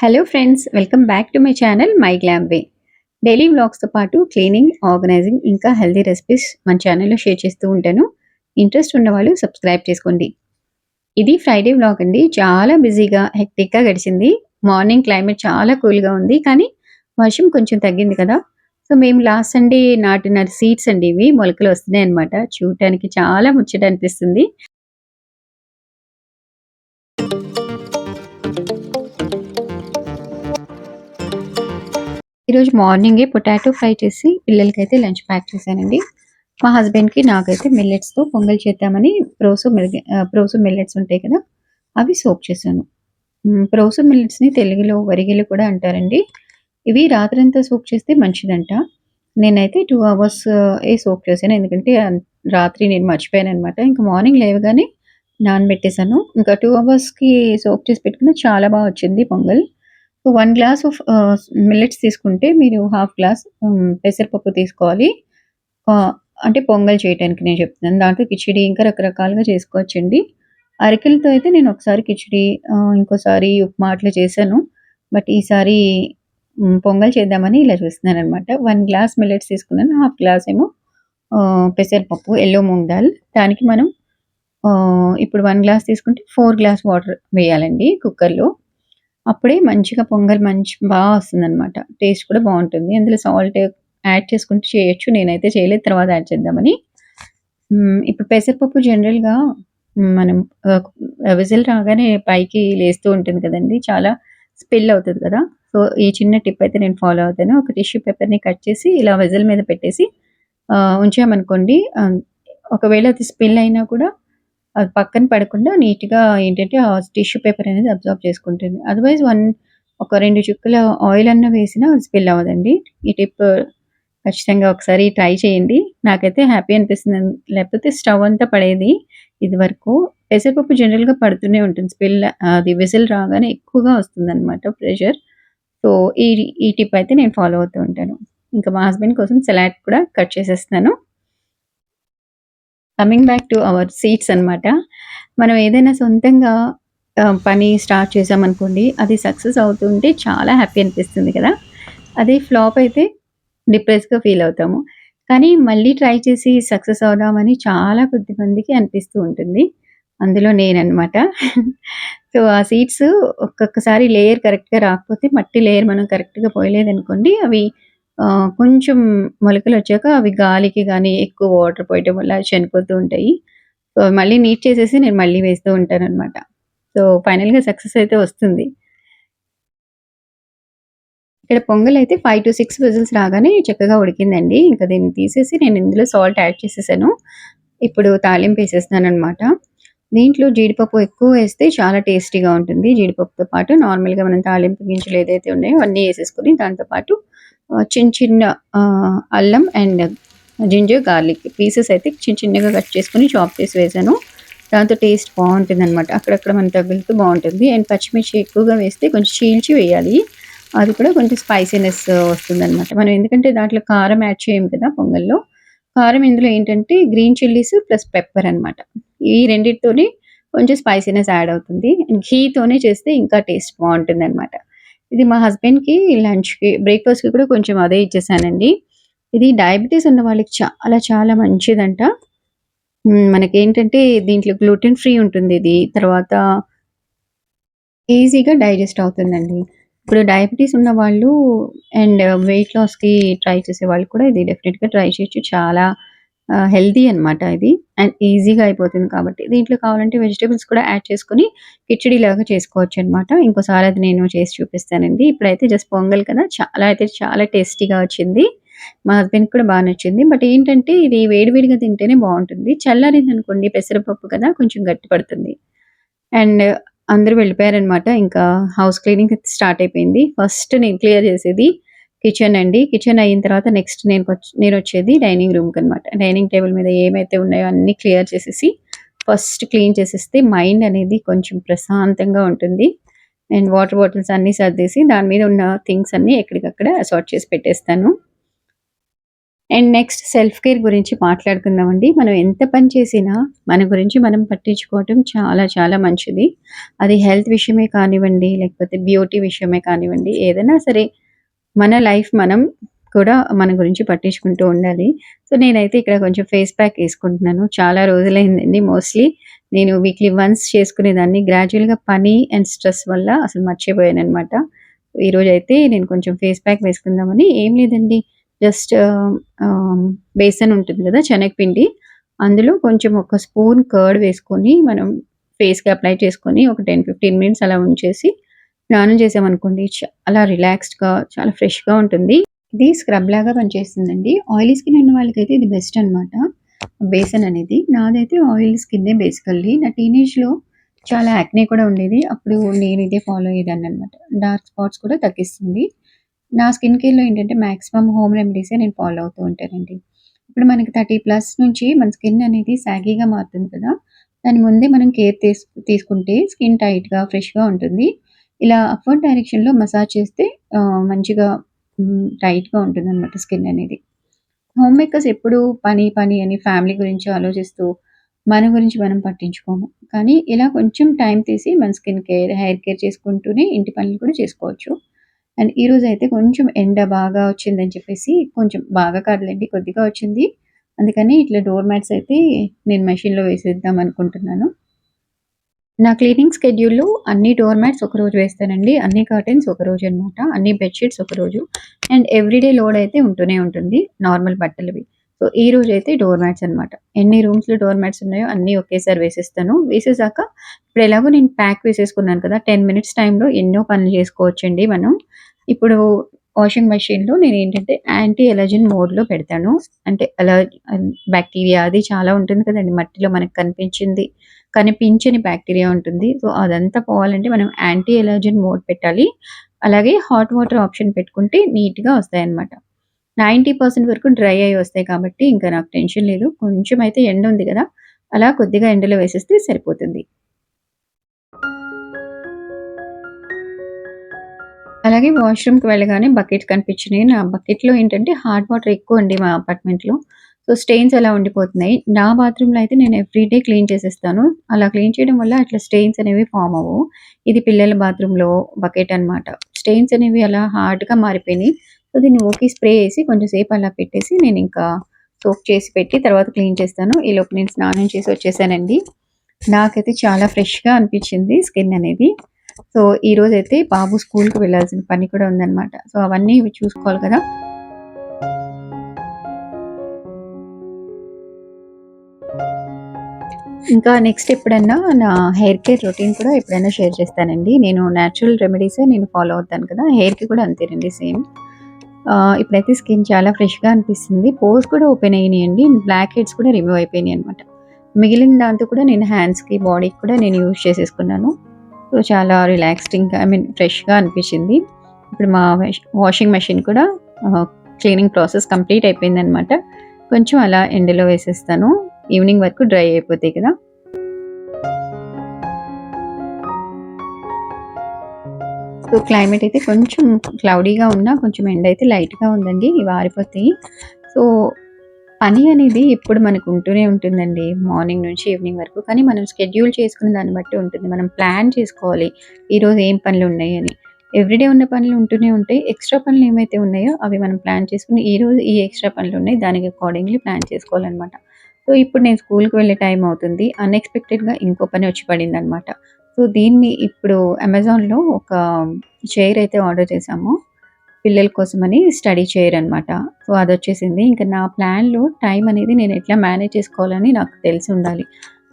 Hello friends welcome back to my channel my glam way daily వ్లాగ్స్తో పాటు cleaning organising ఇంకా healthy recipes మన ఛానల్లో share చేస్తూ ఉంటాను. ఇంట్రెస్ట్ ఉన్నవాళ్ళు సబ్స్క్రైబ్ చేసుకోండి. ఇది ఫ్రైడే వ్లాగ్ అండి. చాలా బిజీగా హెక్టిక్గా గడిచింది. మార్నింగ్ క్లైమేట్ చాలా కూల్గా ఉంది. కానీ వర్షం కొంచెం తగ్గింది కదా. సో మేము లాస్ట్ సండే నాటిన సీడ్స్ అండి ఇవి. మొలకలు వస్తున్నాయి అనమాట చూడటానికి చాలా ముచ్చట అనిపిస్తుంది. ఈరోజు మార్నింగే పొటాటో ఫ్రై చేసి పిల్లలకైతే లంచ్ ప్యాక్ చేశానండి. మా హస్బెండ్కి నాకైతే మిల్లెట్స్తో పొంగల్ చేద్దామని ప్రోసో మిల్ ప్రోసో మిల్లెట్స్ ఉంటాయి కదా అవి సోప్ చేశాను. ప్రోసో మిల్లెట్స్ని తెలుగులో వరిగెలు కూడా అంటారండి. ఇవి రాత్రంతా సోప్ చేస్తే మంచిదంట. నేనైతే టూ అవర్స్ ఏ సోప్ చేశాను. ఎందుకంటే రాత్రి నేను మర్చిపోయాను అనమాట ఇంకా మార్నింగ్ లేవగానే నానబెట్టేశాను. ఇంకా టూ అవర్స్కి సోప్ చేసి పెట్టుకున్న చాలా బాగా వచ్చింది Pongal. So one glass of millets తీసుకుంటే మీరు హాఫ్ గ్లాస్ పెసరపప్పు తీసుకోవాలి. అంటే పొంగల్ చేయడానికి నేను చెప్తున్నాను. దాంట్లో కిచిడి ఇంకా రకరకాలుగా చేసుకోవచ్చండి. అరికెలతో అయితే నేను ఒకసారి కిచిడి ఇంకోసారి ఉప్మా అట్లా చేశాను. బట్ ఈసారి పొంగల్ చేద్దామని ఇలా చూస్తున్నాను అనమాట వన్ గ్లాస్ మిల్లెట్స్ తీసుకున్నాను. హాఫ్ గ్లాస్ ఏమో పెసరపప్పు ఎల్లో మూంగ్ దాల్. దానికి మనం ఇప్పుడు వన్ గ్లాస్ తీసుకుంటే ఫోర్ గ్లాస్ వాటర్ వేయాలండి కుక్కర్లో. అప్పుడే మంచిగా పొంగల్ మంచి బాగా వస్తుందన్నమాట. టేస్ట్ కూడా బాగుంటుంది. అందులో సాల్ట్ యాడ్ చేసుకుంటే చేయొచ్చు. నేనైతే చేయలేదు. తర్వాత యాడ్ చేద్దామని. ఇప్పుడు పెసరపప్పు జనరల్గా మనం విజిల్ రాగానే పైకి లేస్తూ ఉంటుంది కదండి. చాలా స్పిల్ అవుతుంది కదా. సో ఈ చిన్న టిప్ అయితే నేను ఫాలో అవుతాను. ఒక టిష్యూ పేపర్ని కట్ చేసి ఇలా విజిల్ మీద పెట్టేసి ఉంచామనుకోండి ఒకవేళ అది స్పిల్ అయినా కూడా అది పక్కన పడకుండా నీట్‌గా ఏంటంటే ఆ టిష్యూ పేపర్ అనేది అబ్జర్వ్ చేసుకుంటుంది. అదర్‌వైజ్ వన్ ఒక రెండు చుక్కల ఆయిల్ అన్న వేసినా స్పిల్ అవ్వదండి. ఈ టిప్ ఖచ్చితంగా ఒకసారి ట్రై చేయండి. నాకైతే హ్యాపీ అనిపిస్తుంది. లేకపోతే స్టవ్ అంతా పడేది ఇదివరకు. పెసరపప్పు జనరల్‌గా పడుతూనే ఉంటుంది. స్పిల్ అది విజిల్ రాగానే ఎక్కువగా వస్తుందనమాట ప్రెషర్. సో, ఈ ఈ టిప్ అయితే నేను ఫాలో అవుతూ ఉంటాను. ఇంకా మా హస్బెండ్ కోసం సలాడ్ కూడా కట్ చేసేస్తున్నాను. Coming back to our seeds అన్నమాట. మనం ఏదైనా సొంతంగా పని స్టార్ట్ చేశామనుకోండి, అది సక్సెస్ అవుతుంటే చాలా హ్యాపీ అనిపిస్తుంది కదా! అదే ఫ్లాప్ అయితే డిప్రెస్‌గా ఫీల్ అవుతాము. కానీ మళ్ళీ ట్రై చేసి సక్సెస్ అవుదామని చాలా కొద్ది మందికి అనిపిస్తూ ఉంటుంది. అందులో నేనన్నమాట. సో, ఆ సీడ్స్ ఒక్కొక్కసారి లేయర్ కరెక్ట్‌గా రాకపోతే మట్టి లేయర్ మనం కరెక్ట్‌గా పోయలేదనుకోండి అవి కొంచెం మొలకలు వచ్చాక అవి గాలికి కానీ ఎక్కువ వాటర్ పోయటం వల్ల చనిపోతూ ఉంటాయి. సో, మళ్ళీ నీట్ చేసేసి నేను మళ్ళీ వేస్తూ ఉంటాను అనమాట సో, ఫైనల్‌గా సక్సెస్ అయితే వస్తుంది. ఇక్కడ పొంగల్ అయితే ఫైవ్ టు సిక్స్ విజిల్స్ రాగానే చక్కగా ఉడికిందండి. ఇంకా దీన్ని తీసేసి నేను ఇందులో సాల్ట్ యాడ్ చేసేసాను. ఇప్పుడు తాలింపు ఏసేస్తున్నాననమాట. దీంట్లో జీడిపప్పు ఎక్కువ వేస్తే చాలా టేస్టీగా ఉంటుంది. జీడిపప్పుతో పాటు నార్మల్‌గా మనం తాలింపు గింజలు ఏదైతే ఉన్నాయో అన్నీ వేసేసుకొని దాంతో పాటు చిన్న చిన్న అల్లం అండ్ జింజర్ గార్లిక్ పీసెస్ అయితే చిన్న చిన్నగా కట్ చేసుకొని చాప్ చేసి వేసాను దాంతో టేస్ట్ బాగుంటుంది అనమాట అక్కడక్కడ మనం తగులుతూ బాగుంటుంది అండ్ పచ్చిమిర్చి ఎక్కువగా వేస్తే కొంచెం చీల్చి వేయాలి. అది కూడా కొంచెం స్పైసీనెస్ వస్తుందనమాట. మనం ఎందుకంటే దాంట్లో కారం యాడ్ చేయం కదా పొంగల్‌లో. కారం ఇందులో ఏంటంటే గ్రీన్ చిల్లీస్ ప్లస్ పెప్పర్ అనమాట. ఈ రెండింటితోనే కొంచెం స్పైసీనెస్ యాడ్ అవుతుంది. ఘీతోనే చేస్తే ఇంకా టేస్ట్ బావుంటుందనమాట. ఇది మా హస్బెండ్‌కి లంచ్‌కి బ్రేక్‌ఫాస్ట్‌కి కూడా కొంచెం అదే ఇచ్చేసానండి. ఇది డయాబెటీస్ ఉన్న వాళ్ళకి చాలా చాలా మంచిదంట. మనకేంటంటే దీంట్లో గ్లూటెన్ ఫ్రీ ఉంటుంది ఇది. తర్వాత ఈజీగా డైజెస్ట్ అవుతుందండి. ఇప్పుడు డయాబెటీస్ ఉన్న వాళ్ళు అండ్ వెయిట్ లాస్‌కి ట్రై చేసే వాళ్ళు కూడా ఇది డెఫినెట్గా ట్రై చేయొచ్చు. చాలా హెల్దీ హెల్తీ అనమాట ఇది. అండ్ ఈజీగా అయిపోతుంది కాబట్టి. దీంట్లో కావాలంటే వెజిటేబుల్స్ కూడా యాడ్ చేసుకొని చేసుకోవచ్చు అనమాట ఇంకోసారి అది నేను చేసి చూపిస్తానండి. ఇప్పుడైతే జస్ట్ పొంగల్ కదా! చాలా అయితే చాలా టేస్టీగా వచ్చింది. మా హస్బెండ్ కూడా బాగా నచ్చింది. బట్ ఏంటంటే ఇది వేడివేడిగా తింటేనే తింటేనే చల్లారింది అనుకోండి పెసరపప్పు కదా! కొంచెం గట్టి పడుతుంది. అండ్ అందరూ వెళ్ళిపోయారనమాట. ఇంకా హౌస్ క్లీనింగ్ స్టార్ట్ అయిపోయింది. ఫస్ట్ నేను క్లియర్ చేసేది కిచెన్ అండి. కిచెన్ అయిన తర్వాత నెక్స్ట్ నేను వచ్చేది డైనింగ్ రూమ్కి అనమాట డైనింగ్ టేబుల్ మీద ఏమైతే ఉన్నాయో అన్నీ క్లియర్ చేసేసి ఫస్ట్ క్లీన్ చేసేస్తే మైండ్ అనేది కొంచెం ప్రశాంతంగా ఉంటుంది. అండ్ వాటర్ బాటిల్స్ అన్నీ సర్దేసి దాని మీద ఉన్న థింగ్స్ అన్నీ ఎక్కడికక్కడ సార్ట్ చేసి పెట్టేస్తాను. అండ్ నెక్స్ట్ సెల్ఫ్ కేర్ గురించి మాట్లాడుకుందామండి మనం ఎంత పని చేసినా మన గురించి మనం పట్టించుకోవటం చాలా చాలా మంచిది అది హెల్త్ విషయమే కానివ్వండి లేకపోతే బ్యూటీ విషయమే కానివ్వండి ఏదైనా సరే మన లైఫ్ మనం కూడా మన గురించి పట్టించుకుంటూ ఉండాలి. సో నేనైతే ఇక్కడ కొంచెం ఫేస్ ప్యాక్ వేసుకుంటున్నాను. చాలా రోజులైందండి మోస్ట్లీ. నేను వీక్లీ వన్స్ చేసుకునేదాన్ని. గ్రాడ్యువల్గా పని అండ్ స్ట్రెస్ వల్ల అసలు మర్చిపోయాను అనమాట ఈరోజు అయితే నేను కొంచెం ఫేస్ ప్యాక్ వేసుకుందామని. ఏం లేదండి. జస్ట్ బేసన్ ఉంటుంది కదా శనగపిండి. అందులో కొంచెం ఒక స్పూన్ కర్డ్ వేసుకొని మనం ఫేస్కి అప్లై చేసుకొని ఒక టెన్ ఫిఫ్టీన్ మినిట్స్ అలా ఉంచేసి స్నానం చేసామనుకోండి చాలా రిలాక్స్డ్గా చాలా ఫ్రెష్గా ఉంటుంది. ఇది స్క్రబ్ లాగా పనిచేస్తుందండి. ఆయిలీ స్కిన్ ఉన్న వాళ్ళకైతే ఇది బెస్ట్ అనమాట బేసన్ అనేది. నాదైతే ఆయిల్ స్కిన్నే బేసికల్లీ. నా టీనేజ్లో చాలా యాక్నే కూడా ఉండేది. అప్పుడు నేను ఇదే ఫాలో అయ్యేదాన్ని అనమాట డార్క్ స్పాట్స్ కూడా తగ్గిస్తుంది. నా స్కిన్ కేర్లో ఏంటంటే మ్యాక్సిమం హోమ్ రెమెడీసే నేను ఫాలో అవుతూ ఉంటానండి. ఇప్పుడు మనకి థర్టీ ప్లస్ నుంచి మన స్కిన్ అనేది సాగీగా మారుతుంది కదా దాని ముందే మనం కేర్ తీసు తీసుకుంటే స్కిన్ టైట్గా ఫ్రెష్గా ఉంటుంది. ఇలా అప్వర్డ్ డైరెక్షన్లో మసాజ్ చేస్తే మంచిగా టైట్గా ఉంటుంది అనమాట స్కిన్ అనేది. హోమ్ మేకర్స్ ఎప్పుడు పని పని అని ఫ్యామిలీ గురించి ఆలోచిస్తూ మన గురించి మనం పట్టించుకోము. కానీ ఇలా కొంచెం టైం తీసి మన స్కిన్ కేర్ హెయిర్ కేర్ చేసుకుంటూనే ఇంటి పనులు కూడా చేసుకోవచ్చు. అండ్ ఈరోజు అయితే కొంచెం ఎండ బాగా వచ్చిందని చెప్పేసి కొంచెం బాగా కాదులేండి కొద్దిగా వచ్చింది. అందుకని ఇట్లా డోర్ మ్యాట్స్ అయితే నేను మెషిన్లో వేసేద్దాం అనుకుంటున్నాను. నా క్లీనింగ్ స్కెడ్యూల్లో అన్ని డోర్ మ్యాట్స్ ఒకరోజు వేస్తానండి. అన్ని కర్టెన్స్ ఒకరోజు అనమాట అన్ని బెడ్షీట్స్ ఒకరోజు అండ్ ఎవ్రీడే లోడ్ అయితే ఉంటూనే ఉంటుంది. నార్మల్ బట్టలవి. సో ఈ రోజు అయితే డోర్ మ్యాట్స్ అనమాట ఎన్ని రూమ్స్లో డోర్ మ్యాట్స్ ఉన్నాయో అన్నీ ఒకేసారి వేసేస్తాను. వేసేసాక ఇప్పుడు ఎలాగో నేను ప్యాక్ వేసేసుకున్నాను కదా టెన్ మినిట్స్ టైంలో ఎన్నో పనులు చేసుకోవచ్చండి మనం. ఇప్పుడు వాషింగ్ మెషిన్లో నేను ఏంటంటే యాంటీ ఎలర్జెన్ మోడ్లో పెడతాను. అంటే అలర్జీ బ్యాక్టీరియా అది చాలా ఉంటుంది కదండి. మట్టిలో మనకు కనిపించింది. కనిపించని బ్యాక్టీరియా ఉంటుంది. సో అదంతా పోవాలంటే మనం యాంటీ ఎలర్జన్ మోడ్ పెట్టాలి. అలాగే హాట్ వాటర్ ఆప్షన్ పెట్టుకుంటే నీట్గా వస్తాయి అన్నమాట నైంటీ పర్సెంట్ వరకు డ్రై అయి వస్తాయి కాబట్టి ఇంకా నాకు టెన్షన్ లేదు. కొంచెం అయితే ఎండ ఉంది కదా అలా కొద్దిగా ఎండలో వేసేస్తే సరిపోతుంది. అలాగే వాష్రూమ్కి వెళ్ళగానే బకెట్ కనిపించినాయి. నా బకెట్లో ఏంటంటే హాట్ వాటర్ ఎక్కువ అండి మా అపార్ట్మెంట్లో సో స్టెయిన్స్ అలా ఉండిపోతున్నాయి? నా బాత్రూంలో అయితే నేను ఎవ్రీడే క్లీన్ చేసేస్తాను. అలా క్లీన్ చేయడం వల్ల అట్లా స్టెయిన్స్ అనేవి ఫామ్ అవ్వవు ఇది పిల్లల బాత్రూంలో బకెట్ అనమాట స్టెయిన్స్ అనేవి అలా హార్డ్గా మారిపోయినాయి. సో దీన్ని ఓకే స్ప్రే వేసి కొంచెం సేపు అలా పెట్టేసి నేను ఇంకా సోప్ చేసి పెట్టి తర్వాత క్లీన్ చేస్తాను. ఈలోపు నేను స్నానం చేసి వచ్చేసానండి. నాకైతే చాలా ఫ్రెష్గా అనిపించింది స్కిన్ అనేది. సో ఈ రోజు అయితే బాబు స్కూల్కి వెళ్ళాల్సిన పని కూడా ఉందన్నమాట. సో అవన్నీ చూసుకోవాలి కదా. ఇంకా నెక్స్ట్ ఎప్పుడన్నా నా హెయిర్ కేర్ రొటీన్ కూడా ఎప్పుడైనా షేర్ చేస్తానండి. నేను న్యాచురల్ రెమెడీసే నేను ఫాలో అవుతాను కదా హెయిర్కి కూడా అంతేనండి సేమ్ ఇప్పుడైతే స్కిన్ చాలా ఫ్రెష్గా అనిపిస్తుంది. పోర్స్ కూడా ఓపెన్ అయినాయండి. బ్లాక్ హెడ్స్ కూడా రిమూవ్ అయిపోయినాయి అనమాట మిగిలిన దాంతో కూడా నేను హ్యాండ్స్కి బాడీకి కూడా నేను యూజ్ చేసేసుకున్నాను. సో చాలా రిలాక్స్డింగ్ ఐ మీన్ ఫ్రెష్గా అనిపించింది. ఇప్పుడు మా వాషింగ్ మెషిన్ కూడా క్లీనింగ్ ప్రాసెస్ కంప్లీట్ అయిపోయింది అనమాట కొంచెం అలా ఎండలో వేసేస్తాను. ఈవినింగ్ వరకు డ్రై అయిపోతాయి కదా. సో క్లైమేట్ అయితే కొంచెం క్లౌడీగా ఉన్నా కొంచెం ఎండ అయితే లైట్గా ఉందండి ఇవి ఆరిపోతాయి. సో పని అనేది ఎప్పుడు మనకు ఉంటూనే ఉంటుందండి మార్నింగ్ నుంచి ఈవినింగ్ వరకు. కానీ మనం షెడ్యూల్ చేసుకునే దాన్ని బట్టి ఉంటుంది. మనం ప్లాన్ చేసుకోవాలి ఈరోజు ఏం పనులు ఉన్నాయి అని. ఎవ్రీడే ఉన్న పనులు ఉంటూనే ఉంటాయి. ఎక్స్ట్రా పనులు ఏమైతే ఉన్నాయో అవి మనం ప్లాన్ చేసుకుని ఈ రోజు ఈ ఎక్స్ట్రా పనులు ఉన్నాయి దానికి అకార్డింగ్లీ ప్లాన్ చేసుకోవాలన్నమాట. సో ఇప్పుడు నేను స్కూల్కి వెళ్ళే టైం అవుతుంది. అన్ఎక్స్పెక్టెడ్గా ఇంకో పని వచ్చి పడింది అనమాట సో దీన్ని ఇప్పుడు అమెజాన్లో ఒక చైర్ అయితే ఆర్డర్ చేసాము పిల్లల కోసమని స్టడీ చైర్ అనమాట సో అది వచ్చేసింది. ఇంకా నా ప్లాన్లో టైం అనేది నేను ఎట్లా మేనేజ్ చేసుకోవాలని నాకు తెలిసి ఉండాలి.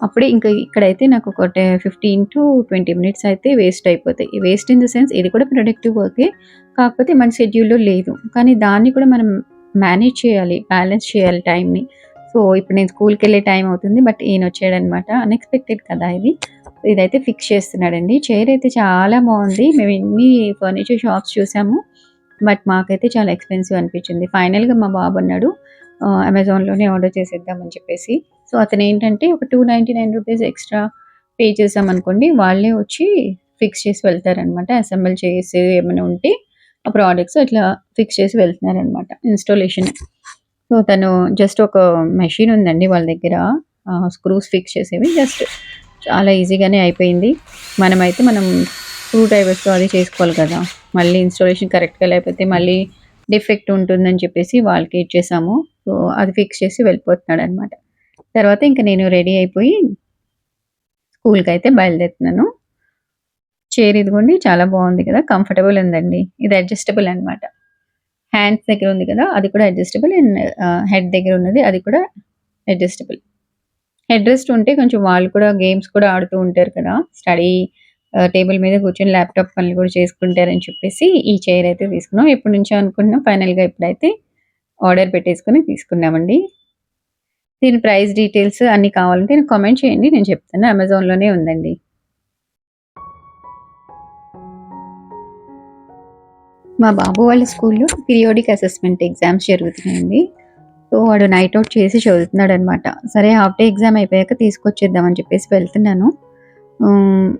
అప్పుడే ఇంకా ఇక్కడైతే నాకు ఒక ఫిఫ్టీన్ టు ట్వంటీ మినిట్స్ అయితే వేస్ట్ అయిపోతాయి. వేస్ట్ ఇన్ ద సెన్స్ ఇది కూడా ప్రొడక్టివ్ వర్కే కాకపోతే మన షెడ్యూల్లో లేదు. కానీ దాన్ని కూడా మనం మేనేజ్ చేయాలి బ్యాలెన్స్ చేయాలి టైంని సో ఇప్పుడు నేను స్కూల్కి వెళ్ళే టైం అవుతుంది బట్ ఈయన వచ్చాడనమాట. అన్ఎక్స్పెక్టెడ్ కదా ఇది. ఇదైతే ఫిక్స్ చేస్తున్నాడండి. చైర్ అయితే చాలా బాగుంది. మేము ఎన్ని ఫర్నిచర్ షాప్స్ చూసాము బట్ మాకైతే చాలా ఎక్స్పెన్సివ్ అనిపించింది. ఫైనల్గా మా బాబు అన్నాడు అమెజాన్లోనే ఆర్డర్ చేసేద్దామని చెప్పేసి. సో అతను ఏంటంటే ఒక two ninety nine rupees extra pay చేసామనుకోండి వాళ్ళే వచ్చి ఫిక్స్ చేసి వెళ్తారనమాట. అసెంబుల్ చేసి ఏమైనా ఉంటే ఆ ప్రోడక్ట్స్ అట్లా ఫిక్స్ చేసి వెళ్తున్నారనమాట ఇన్స్టాలేషన్. సో, తను జస్ట్ ఒక మెషిన్ ఉందండి వాళ్ళ దగ్గర. స్క్రూస్ ఫిక్స్ చేసేవి. జస్ట్ చాలా ఈజీగానే అయిపోయింది. మనమైతే మనం స్క్రూ డ్రైవర్స్‌తో అది చేసుకోవాలి కదా! మళ్ళీ ఇన్‌స్టాలేషన్ కరెక్ట్‌గా లేకపోతే మళ్ళీ డిఫెక్ట్ ఉంటుందని చెప్పేసి వాళ్ళకి ఇచ్చేసాము. సో, అది ఫిక్స్ చేసి వెళ్ళిపోతున్నాడు అనమాట తర్వాత ఇంక నేను రెడీ అయిపోయి స్కూల్కి అయితే బయలుదేరుతున్నాను. చైర్ ఇదిగోండి చాలా బాగుంది కదా! కంఫర్టబుల్ ఉందండి. ఇది అడ్జస్టబుల్ అనమాట. హ్యాండ్స్ దగ్గర ఉంది కదా! అది కూడా అడ్జస్టబుల్ అండ్ హెడ్ దగ్గర ఉన్నది అది కూడా అడ్జస్టబుల్. హెడ్ రెస్ట్ ఉంటే కొంచెం వాళ్ళు కూడా గేమ్స్ కూడా ఆడుతూ ఉంటారు కదా! స్టడీ టేబుల్ uh, మీద కూర్చొని ల్యాప్‌టాప్ పనులు కూడా చేసుకుంటారని చెప్పేసి ఈ చైర్ అయితే తీసుకున్నాం. ఎప్పటినుంచో అనుకుంటున్నాం. ఫైనల్‌గా ఇప్పుడైతే ఆర్డర్ పెట్టేసుకుని తీసుకున్నామండి. దీని ప్రైస్ డీటెయిల్స్ అన్నీ కావాలంటే నాకు కామెంట్ చేయండి. నేను చెప్తాను. అమెజాన్‌లోనే ఉందండి. మా బాబు వాళ్ళ స్కూల్‌లో పీరియోడిక్ అసెస్మెంట్ ఎగ్జామ్స్ జరుగుతున్నాయండి. సో, వాడు నైట్ అవుట్ చేసి చదువుతున్నాడు అనమాట సరే హాఫ్ డే ఎగ్జామ్ అయిపోయాక తీసుకొచ్చేద్దామని చెప్పేసి వెళ్తున్నాను.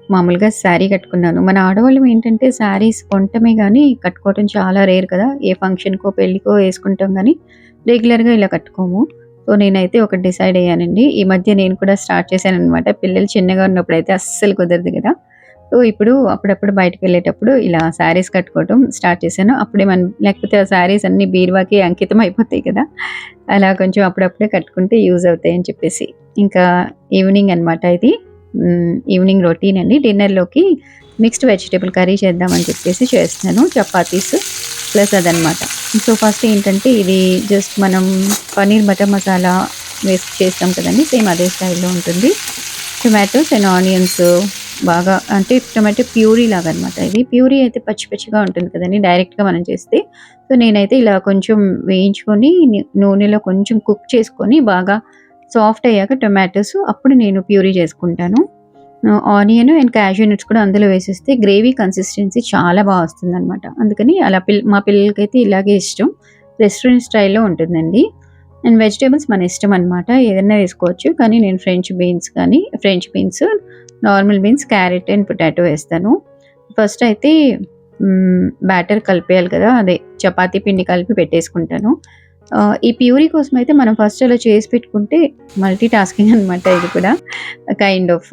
మామూలుగా శారీ కట్టుకున్నాను. మన ఆడవాళ్ళం ఏంటంటే శారీస్ కొనటమే కానీ కట్టుకోవటం చాలా రేర్ కదా! ఏ ఫంక్షన్‌కో, పెళ్ళికో వేసుకుంటాం కానీ రెగ్యులర్‌గా ఇలా కట్టుకోము. సో, నేనైతే ఒకటి డిసైడ్ అయ్యానండి. ఈ మధ్య నేను కూడా స్టార్ట్ చేశాను అనమాట పిల్లలు చిన్నగా ఉన్నప్పుడు అయితే అస్సలు కుదరదు కదా! సో, ఇప్పుడు అప్పుడప్పుడు బయటకెళ్ళేటప్పుడు ఇలా శారీస్ కట్టుకోవటం స్టార్ట్ చేశాను. అప్పుడే మనం లేకపోతే ఆ శారీస్ అన్ని బీరువాకి అంకితం అయిపోతాయి కదా! అలా కొంచెం అప్పుడప్పుడే కట్టుకుంటే యూజ్ అవుతాయని చెప్పేసి. ఇంకా ఈవినింగ్ అనమాట ఇది. ఈవినింగ్ రొటీన్ అండి. డిన్నర్‌లోకి మిక్స్డ్ వెజిటేబుల్ కర్రీ చేద్దామని చెప్పేసి చేస్తున్నాను. చపాతీస్ ప్లస్ అదనమాట. సో, ఫస్ట్ ఏంటంటే ఇది జస్ట్ మనం పన్నీర్ బటర్ మసాలా వేసి చేస్తాం కదండీ! సేమ్ అదే స్టైల్‌లో ఉంటుంది. టొమాటోస్ అండ్ ఆనియన్స్ బాగా అంటే టొమాటో ప్యూరీ లాగా అనమాట ఇది. ప్యూరీ అయితే పచ్చి పచ్చిగా ఉంటుంది కదండి డైరెక్ట్‌గా మనం చేస్తే. సో, నేనైతే ఇలా కొంచెం వేయించుకొని నూనెలో కొంచెం కుక్ చేసుకొని బాగా సాఫ్ట్ అయ్యాక టొమాటోస్ అప్పుడు నేను ప్యూరీ చేసుకుంటాను. ఆనియన్ అండ్ క్యాష్యూ నట్స్ కూడా అందులో వేసేస్తే గ్రేవీ కన్సిస్టెన్సీ చాలా బాగా వస్తుంది అనమాట అందుకని అలా పిల్ మా పిల్లలకైతే ఇలాగే ఇష్టం. రెస్టారెంట్ స్టైల్‌లో ఉంటుందండి. అండ్ వెజిటేబుల్స్ మన ఇష్టం అనమాట. ఏదైనా వేసుకోవచ్చు. కానీ నేను ఫ్రెంచ్ బీన్స్ కానీ French beans, normal beans, carrot and potato వేస్తాను. ఫస్ట్ అయితే బ్యాటర్ కలిపేయాలి కదా! అదే చపాతీ పిండి కలిపి పెట్టేసుకుంటాను. ఈ ప్యూరీ కోసం అయితే మనం ఫస్ట్ అలా చేసి పెట్టుకుంటే మల్టీ టాస్కింగ్ అనమాట ఇది కూడా కైండ్ ఆఫ్.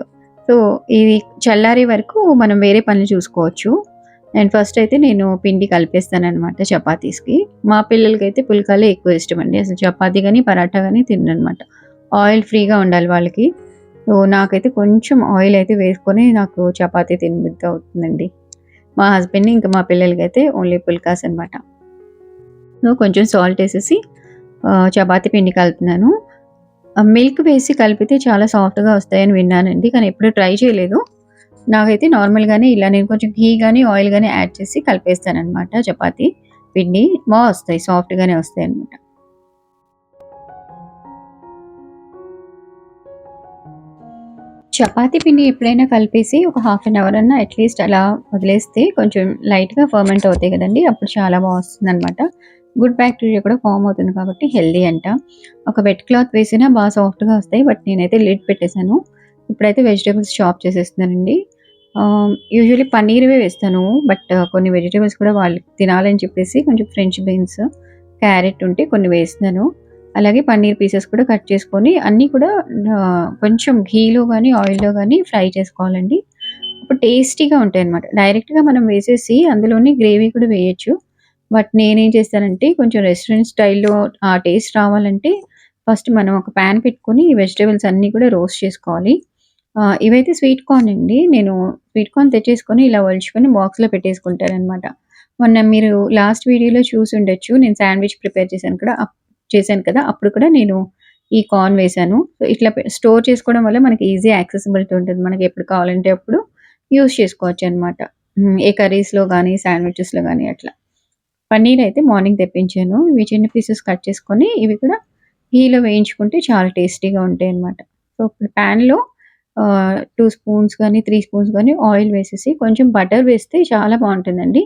సో, ఇది చల్లారే వరకు మనం వేరే పనులు చూసుకోవచ్చు. అండ్ ఫస్ట్ అయితే నేను పిండి కలిపేస్తానమాట చపాతీస్‌కి. మా పిల్లలకి అయితే పుల్కాలే ఎక్కువ ఇష్టమండి. అసలు చపాతీ కానీ పరాటా కానీ తిననమాట ఆయిల్ ఫ్రీగా ఉండాలి వాళ్ళకి. సో, నాకైతే కొంచెం ఆయిల్ అయితే వేసుకొని నాకు చపాతీ తినబుద్ధి అవుతుందండి. మా హస్బెండ్ ఇంకా మా పిల్లలకి అయితే ఓన్లీ పుల్కాస్ అనమాట. సో, కొంచెం సాల్ట్ వేసేసి చపాతీ పిండి కలుపుతున్నాను. మిల్క్ వేసి కలిపితే చాలా సాఫ్ట్‌గా వస్తాయని విన్నానండి. కానీ ఎప్పుడు ట్రై చేయలేదు. నాకైతే నార్మల్‌గానే ఇలా నేను కొంచెం ఘీ కానీ ఆయిల్ కానీ యాడ్ చేసి కలిపేస్తాను అనమాట చపాతీ పిండి. బాగా వస్తాయి. సాఫ్ట్‌గానే వస్తాయి అనమాట చపాతీ పిండి ఎప్పుడైనా కలిపేసి ఒక హాఫ్ అన్ అవర్ అన్న అట్‌లీస్ట్ అలా వదిలేస్తే కొంచెం లైట్‌గా ఫర్మెంట్ అవుతాయి కదండీ! అప్పుడు చాలా బాగా అనమాట గుడ్ బ్యాక్టీరియా కూడా ఫార్మ్ అవుతుంది కాబట్టి హెల్దీ అంట. ఒక వెట్ క్లాత్ వేసినా బాగా సాఫ్ట్‌గా వస్తాయి. బట్ నేనైతే లిడ్ పెట్టేసాను. ఇప్పుడైతే వెజిటేబుల్స్ చాప్ చేసేస్తున్నానండి. యూజువలీ యూజువల్లీ పన్నీర్‌వే వేస్తాను. బట్ కొన్ని వెజిటేబుల్స్ కూడా వాళ్ళు తినాలని చెప్పేసి కొంచెం ఫ్రెంచ్ బీన్స్, క్యారెట్ ఉంటే కొన్ని వేస్తున్నాను. అలాగే పన్నీర్ పీసెస్ కూడా కట్ చేసుకొని అన్నీ కూడా కొంచెం ఘీలో కానీ ఆయిల్‌లో కానీ ఫ్రై చేసుకోవాలండి. అప్పుడు టేస్టీగా ఉంటాయన్నమాట. డైరెక్ట్‌గా మనం వేసేసి అందులోనే గ్రేవీ కూడా వేయొచ్చు. బట్ నేనేం చేస్తానంటే కొంచెం రెస్టారెంట్ స్టైల్‌లో ఆ టేస్ట్ రావాలంటే ఫస్ట్ మనం ఒక పాన్ పెట్టుకొని వెజిటేబుల్స్ అన్నీ కూడా రోస్ట్ చేసుకోవాలి. ఇవైతే స్వీట్ కార్న్ అండి. నేను స్వీట్ కార్న్ తెచ్చేసుకొని ఇలా వలుచుకొని బాక్స్‌లో పెట్టేసుకుంటాననమాట. మొన్న మీరు లాస్ట్ వీడియోలో చూసుండొచ్చు. నేను శాండ్‌విచ్ ప్రిపేర్ చేశాను కూడా చేశాను కదా! అప్పుడు కూడా నేను ఈ కార్న్ వేశాను. సో, ఇట్లా స్టోర్ చేసుకోవడం వల్ల మనకి ఈజీ యాక్సెసిబిలిటీ ఉంటుంది. మనకి ఎప్పుడు కావాలంటే అప్పుడు యూస్ చేసుకోవచ్చు అనమాట ఏ కర్రీస్‌లో కానీ శాండ్‌విచెస్‌లో కానీ అట్లా. పన్నీర్ అయితే మార్నింగ్ తెప్పించాను. ఇవి చిన్న పీసెస్ కట్ చేసుకొని ఇవి కూడా ఘీలో వేయించుకుంటే చాలా టేస్టీగా ఉంటాయన్నమాట. సో, ఇప్పుడు ప్యాన్లో టూ స్పూన్స్ కానీ త్రీ స్పూన్స్ కానీ ఆయిల్ వేసేసి కొంచెం బటర్ వేస్తే చాలా బాగుంటుందండి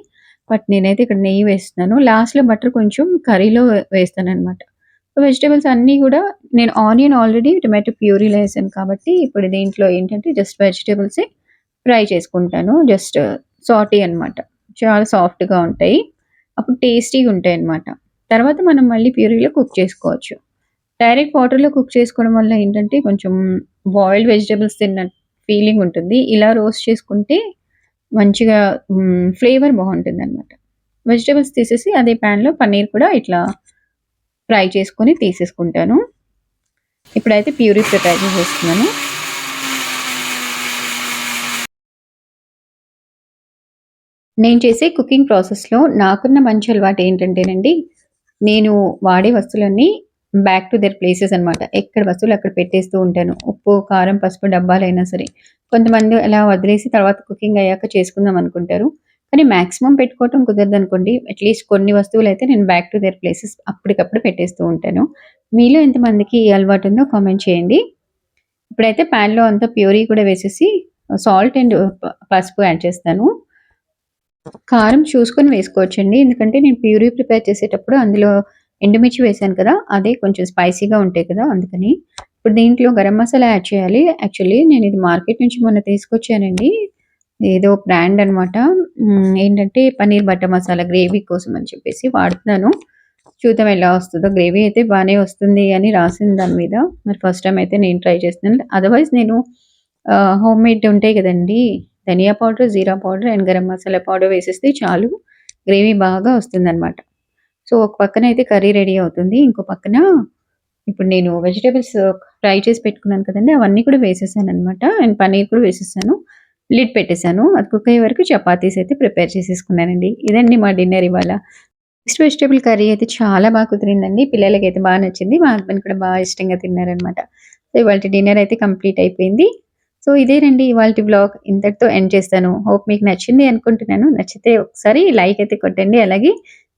బట్ నేనైతే ఇక్కడ నెయ్యి వేస్తున్నాను. లాస్ట్‌లో బటర్ కొంచెం కర్రీలో వేస్తాను అనమాట వెజిటేబుల్స్ అన్నీ కూడా నేను ఆనియన్ ఆల్రెడీ టొమాటో ప్యూరీలో వేసాను కాబట్టి ఇప్పుడు దీంట్లో ఏంటంటే జస్ట్ వెజిటేబుల్సే ఫ్రై చేసుకుంటాను. జస్ట్ సాటీ అనమాట. చాలా సాఫ్ట్‌గా ఉంటాయి. అప్పుడు టేస్టీగా ఉంటాయి అనమాట తర్వాత మనం మళ్ళీ ప్యూరీలో కుక్ చేసుకోవచ్చు డైరెక్ట్ వాటర్లో కుక్ చేసుకోవడం వల్ల ఏంటంటే కొంచెం బాయిల్డ్ వెజిటేబుల్స్ తిన్న ఫీలింగ్ ఉంటుంది ఇలా రోస్ట్ చేసుకుంటే మంచిగా ఫ్లేవర్ బాగుంటుంది అనమాట వెజిటేబుల్స్ తీసేసి అదే ప్యాన్లో పన్నీర్ కూడా ఇట్లా ఫ్రై చేసుకొని తీసేసుకుంటాను. ఇప్పుడైతే ప్యూరీ ప్రిపేర్ చేసేస్తున్నాను. నేను చేసే కుకింగ్ ప్రాసెస్లో నాకున్న మంచి అలవాటు ఏంటంటేనండి నేను వాడే వస్తువులన్నీ బ్యాక్ టు దర్ ప్లేసెస్ అనమాట ఎక్కడ వస్తువులు అక్కడ పెట్టేస్తూ ఉంటాను. ఉప్పు కారం పసుపు డబ్బాలైనా సరే. కొంతమంది అలా వదిలేసి తర్వాత కుకింగ్ అయ్యాక చేసుకుందాం అనుకుంటారు. కానీ మ్యాక్సిమం పెట్టుకోవటం కుదరదు అనుకోండి అట్లీస్ట్ కొన్ని వస్తువులు అయితే నేను బ్యాక్ టు దేర్ ప్లేసెస్ అప్పటికప్పుడు పెట్టేస్తూ ఉంటాను. మీలో ఎంతమందికి అలవాటు ఉందో కామెంట్ చేయండి. ఇప్పుడైతే ప్యాన్లో అంతా ప్యూరీ కూడా వేసేసి సాల్ట్ అండ్ uh, పసుపు యాడ్ చేస్తాను. కారం చూసుకొని వేసుకోవచ్చండి. ఎందుకంటే నేను ప్యూరీ ప్రిపేర్ చేసేటప్పుడు అందులో ఎండుమిర్చి వేసాను కదా అదే కొంచెం స్పైసీగా ఉంటాయి కదా అందుకని. ఇప్పుడు దీంట్లో గరం మసాలా యాడ్ చేయాలి. యాక్చువల్లీ నేను ఇది మార్కెట్ నుంచి మొన్న తీసుకొచ్చానండి. ఏదో బ్రాండ్ అనమాట ఏంటంటే పన్నీర్ బటర్ మసాలా గ్రేవీ కోసం అని చెప్పేసి వాడుతున్నాను. చూద్దాం ఎలా వస్తుందో. గ్రేవీ అయితే బాగానే వస్తుంది అని రాసింది దాని మీద. మరి ఫస్ట్ టైం అయితే నేను ట్రై చేస్తున్నాను. అదర్వైజ్ నేను హోమ్ మేడ్ ఉంటాయి కదండి. Dhaniya powder jeera powder and garam masala powder వేసేస్తే చాలు. గ్రేవీ బాగా వస్తుందన్నమాట. సో ఒక పక్కన అయితే కర్రీ రెడీ అవుతుంది. ఇంకో పక్కన ఇప్పుడు నేను వెజిటేబుల్స్ ఫ్రై uh, చేసి పెట్టుకున్నాను కదండి. అవన్నీ కూడా వేసేసాను అనమాట అండ్ పన్నీర్ కూడా వేసేసాను. లిడ్ పెట్టేశాను. అది కుక్ అయ్యే వరకు చపాతీస్ అయితే ప్రిపేర్ చేసేసుకున్నానండి. ఇదండి మా డిన్నర్ ఇవాళ. నెక్స్ట్ వెజిటేబుల్ కర్రీ అయితే చాలా బాగా కుదిరిందండి. పిల్లలకి అయితే బాగా నచ్చింది. మా హస్బెండ్ కూడా బాగా ఇష్టంగా తిన్నారనమాట సో ఇవాళ డిన్నర్ అయితే కంప్లీట్ అయిపోయింది. సో ఇదేనండి ఇవాళ బ్లాగ్. ఇంతటితో ఎండ్ చేస్తాను. హోప్ మీకు నచ్చింది అనుకుంటున్నాను. నచ్చితే ఒకసారి లైక్ అయితే కొట్టండి. అలాగే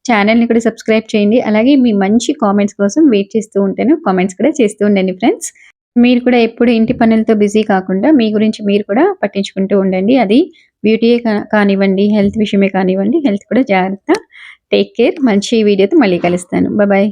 ఛానల్ని కూడా సబ్స్క్రైబ్ చేయండి. అలాగే మీ మంచి కామెంట్స్ కోసం వెయిట్ చేస్తూ ఉంటాను. కామెంట్స్ కూడా చేస్తూ ఉండండి ఫ్రెండ్స్. మీరు కూడా ఎప్పుడు ఇంటి పనులతో బిజీ కాకుండా మీ గురించి మీరు కూడా పట్టించుకుంటూ ఉండండి. అది బ్యూటీయే కానివ్వండి హెల్త్ విషయమే కానివ్వండి హెల్త్ కూడా జాగ్రత్త. టేక్ కేర్ మంచి వీడియోతో మళ్ళీ కలుస్తాను. బాయ్